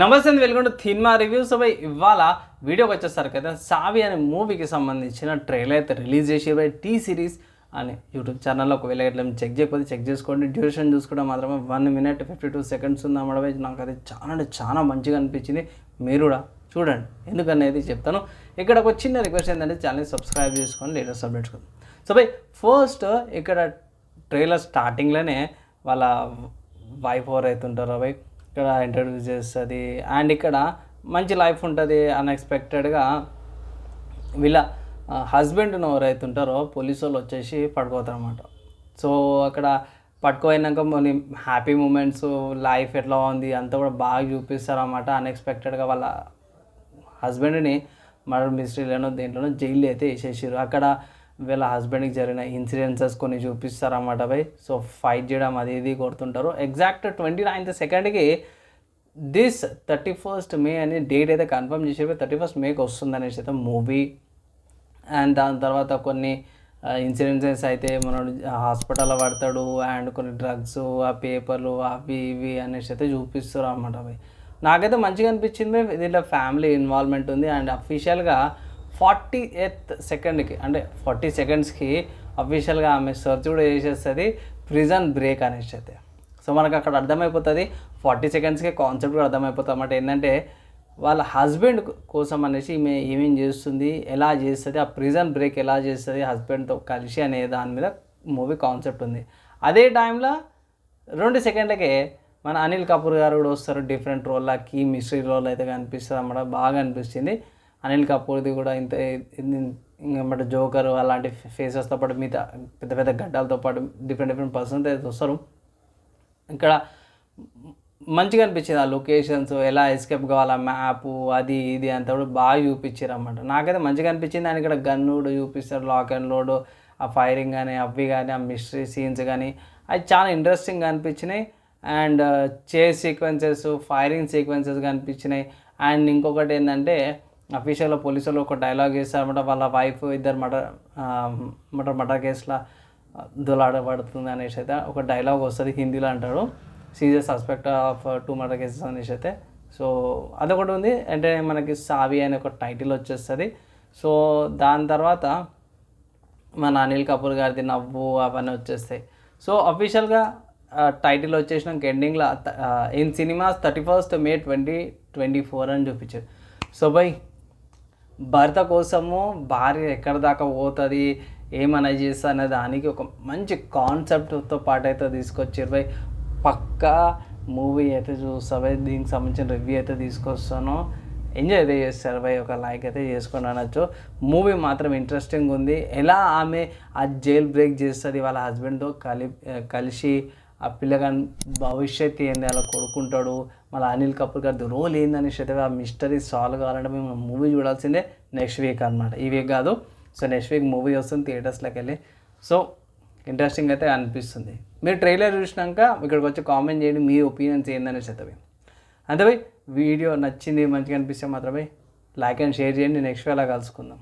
నమస్తే అండి welcome to cinema reviews. By ఇవాళ వీడియోకి వచ్చేసరికి అయితే సావి అనే మూవీకి సంబంధించిన ట్రైలర్ అయితే రిలీజ్ చేసి బై టీ సిరీస్ అని యూట్యూబ్ ఛానల్లో ఒకవేళ ఇట్లా చెక్ చేయకపోతే చెక్ చేసుకోండి. డ్యూరేషన్ చూసుకోవడం మాత్రమే one minute fifty two seconds ఉంది అమ్మడం నాకు అది చాలా అంటే చాలా మంచిగా అనిపించింది. మీరు కూడా చూడండి. ఎందుకనేది చెప్తాను. ఇక్కడ ఒక చిన్న రిక్వెస్ట్ ఏంటంటే ఛానల్ సబ్స్క్రైబ్ చేసుకొని latest updates so by first ఇక్కడ ట్రైలర్ స్టార్టింగ్లోనే వాళ్ళ వైఫ్ ఎవరు అవుతుంటారో బై ఇక్కడ ఇంట్రడ్యూస్ చేస్తుంది. అండ్ ఇక్కడ మంచి లైఫ్ ఉంటుంది అన్ఎక్స్పెక్టెడ్గా వీళ్ళ హస్బెండ్ను ఎవరైతే ఉంటారో పోలీసు వాళ్ళు వచ్చేసి పడుకోతారు అనమాట సో అక్కడ పట్టుకోయినాక మన హ్యాపీ మూమెంట్స్ లైఫ్ ఎట్లా ఉంది అంతా కూడా బాగా చూపిస్తారన్నమాట. అన్ఎక్స్పెక్టెడ్గా వాళ్ళ హస్బెండ్ని మర్డర్ మిస్టరీలోనో దేంట్లోనో జైలు అయితే వేసేసారు అక్కడ వీళ్ళ హస్బెండ్కి జరిగిన ఇన్సిడెన్సెస్ కొన్ని చూపిస్తారు అన్నమాట బై సో ఫైట్ చేయడం అది ఇది కొడుతుంటారు. ఎగ్జాక్ట్ ట్వంటీ నైన్త్ సెకండ్కి దిస్ థర్టీ ఫస్ట్ మే అని డేట్ అయితే కన్ఫర్మ్ చేసేవి థర్టీ ఫస్ట్ మేకి వస్తుంది అనేసి అయితే మూవీ అండ్ దాని తర్వాత కొన్ని uh, ఇన్సిడెన్సెస్ అయితే మనోడు హాస్పిటల్లో పడతాడు. అండ్ కొన్ని డ్రగ్స్ ఆ పేపర్లు అవి ఇవి అనేసి అయితే చూపిస్తారు అన్నమాట అవి నాకైతే మంచిగా అనిపించింది దీంట్లో ఫ్యామిలీ ఇన్వాల్వ్మెంట్ ఉంది. అండ్ అఫీషియల్గా ఫార్టీ ఎయిత్ సెకండ్కి అంటే ఫార్టీ సెకండ్స్కి అఫీషియల్గా ఆమె సెర్చ్ కూడా చేసేస్తుంది ప్రిజన్ బ్రేక్ అనేసి అయితే సో మనకు అక్కడ అర్థమైపోతుంది ఫార్టీ సెకండ్స్కే కాన్సెప్ట్ కూడా అర్థమైపోతుంది అన్నమాట. ఏంటంటే వాళ్ళ హస్బెండ్ కోసం అనేసి ఈమె ఏమేం చేస్తుంది ఎలా చేస్తుంది ఆ ప్రిజన్ బ్రేక్ ఎలా చేస్తుంది హస్బెండ్తో కలిసి అనే దాని మీద మూవీ కాన్సెప్ట్ ఉంది. అదే టైంలో రెండు సెకండ్లకే మన అనిల్ కపూర్ గారు కూడా వస్తారు డిఫరెంట్ రోల్లో కీ మిస్టరీ రోల్ అయితే కనిపిస్తుంది అన్నమాట బాగా అనిపిస్తుంది. అనిల్ కపూర్ది కూడా ఇంత ఇంకమాట జోకర్ అలాంటి ఫేసెస్తో పాటు మిగతా పెద్ద పెద్ద గడ్డాలతో పాటు డిఫరెంట్ డిఫరెంట్ పర్సన్స్ అయితే వస్తారు. ఇక్కడ మంచిగా అనిపించింది ఆ లొకేషన్స్ ఎలా ఎస్కేప్ కావాలా మ్యాప్ అది ఇది అంతా కూడా బాగా చూపించారు అన్నమాట. నాకైతే మంచిగా అనిపించింది. ఆయన ఇక్కడ గన్ చూపిస్తారు లాక్ అండ్ లోడ్ ఆ ఫైరింగ్ కానీ అవి కానీ ఆ మిస్టరీ సీన్స్ కానీ అవి చాలా interesting అనిపించినాయి. And chase sequences firing sequences కనిపించినాయి and ఇంకొకటి ఏంటంటే అఫీషియల్ పోలీసులు ఒక డైలాగ్ వేస్తారన్నమాట వాళ్ళ వైఫ్ ఇద్దరు మటర్ మటర్ మటర్ కేసులో దులాడబడుతుంది అనేసి అయితే ఒక డైలాగ్ వస్తుంది హిందీలో అంటాడు serious suspect of two murder cases అనేసి అయితే. సో అదొకటి ఉంది. అంటే మనకి సావి అనే ఒక టైటిల్ వచ్చేస్తుంది. సో దాని తర్వాత మన అనిల్ కపూర్ గారిది నవ్వు అవన్నీ వచ్చేస్తాయి. సో అఫీషియల్గా టైటిల్ వచ్చేసినాక ఎండింగ్లో in cinemas thirty first May twenty twenty four అని చూపించారు. సో బై భర్త కోసము భార్య ఎక్కడి దాకా పోతుంది ఏమన్నా చేస్తా అనే దానికి ఒక మంచి కాన్సెప్ట్తో పాటు అయితే తీసుకొచ్చారు. బై పక్కా మూవీ అయితే చూస్తా దీనికి సంబంధించిన రివ్యూ అయితే తీసుకొస్తాను. ఎంజాయ్ అయితే చేస్తారు. బై ఒక లైక్ అయితే చేసుకొని అనొచ్చు. మూవీ మాత్రం ఇంట్రెస్టింగ్ ఉంది. ఎలా ఆమె ఆ జైల్ బ్రేక్ చేస్తుంది వాళ్ళ హస్బెండ్తో కలి కలిసి ఆ పిల్లగాని భవిష్యత్ ఏంది? అలా కొడుకుంటాడు. మళ్ళీ అనిల్ కపూర్ గారి రోల్ ఏందనేసి అయితే ఆ మిస్టరీ సాల్వ్ కావాలంటే మేము మూవీ చూడాల్సిందే నెక్స్ట్ వీక్ అనమాట ఈ వీక్ కాదు. సో నెక్స్ట్ వీక్ మూవీ వస్తుంది థియేటర్స్లోకి వెళ్ళి. సో ఇంట్రెస్టింగ్ అయితే అనిపిస్తుంది. మీరు ట్రైలర్ చూసినాక ఇక్కడికి వచ్చి కామెంట్ చేయండి మీ ఒపీనియన్స్ ఏందనేసి అయితే అంతే వీడియో నచ్చింది మంచిగా అనిపిస్తే మాత్రమే లైక్ అండ్ షేర్ చేయండి. నెక్స్ట్ వేళ కలుసుకుందాం.